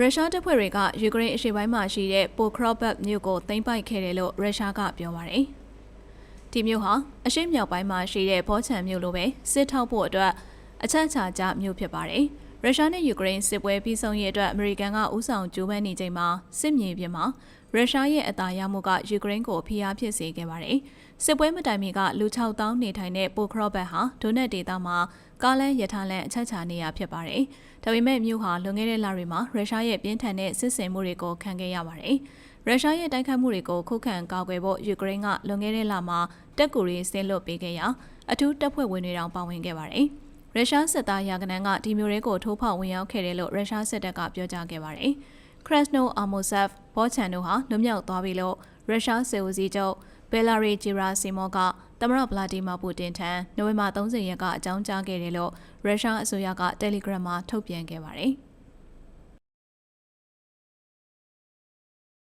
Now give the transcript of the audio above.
ရုရှားတပ်ဖွဲ့တွေကယူကရိန်းအရှေ့ပိုင်းမှာရှိတဲ့ပိုခရော့ဘတ်မြို့ကိုသိမ်းပိုက်ခဲ့တယ်လို့ရုရှားကပြောပါတယ်။ဒီမြို့ဟာအရှေ့မြောက်ပိုင်းမှာရှိတဲ့ဘောချန်မြို့လိုပဲစစ်ထောက်ဖို့အတွက်အချက်ချာကျမြို့ဖြစ်ပါတယ်။ ရုရှားနဲ့ယူကရိန်းစစ်ပွဲပြီးဆုံးရေးအတွက်အမေရိကန်ကဥဆောင်ကြိုးပမ်းနေချိန်မှာစစ်မြေပြင်မှာရုရှားရဲ့အသာရမှုကယူကရိန်းကိုဖိအားဖြစ်စေခဲ့ပါတယ်။စစ်ပွဲမတိုင်မီကလူ6000နေထိုင်တဲ့ပိုခရော့ဘတ်ဟာဒိုနက်ဒေတာမှာကားလန်းရထားလန်းအချက်ချာနေရဖြစ်ပါတယ်။ဒါပေမဲ့မြို့ဟာလွန်ခဲ့တဲ့လတွေမှာရုရှားရဲ့ပြင်းထန်တဲ့စစ်ဆင်မှုတွေကိုခံခဲ့ရပါတယ်။ရုရှားရဲ့တိုက်ခတ်မှုတွေကိုခုခံကာကွယ်ဖို့ယူကရိန်းကလွန်ခဲ့တဲ့လမှာတက်ကူရီဆင်းလွတ်ပေးခဲ့ရာအထူးတပ်ဖွဲ့ဝင်တွေတောင်ပါဝင်ခဲ့ပါတယ်။ ရုရှားစစ်သားရာကနန်းကဒီမျိုးတွေကိုထိုးဖောက်ဝင်ရောက်ခဲ့တယ်လို့ရုရှားစစ်တပ်ကပြောကြားခဲ့ပါတယ်။ Krasno Amosov ဘောချန်တို့ဟာလွတ်မြောက်သွားပြီလို့ရုရှားစစ်ဦးစီးချုပ်ဘယ်လာရီဂျီရာစီမောကသမရဗလာဒီမာပူတင်ထံနိုဝင်ဘာ30ရက်ကအကြောင်းကြားခဲ့တယ်လို့ရုရှားအစိုးရက Telegram မှာထုတ်ပြန်ခဲ့ပါတယ်။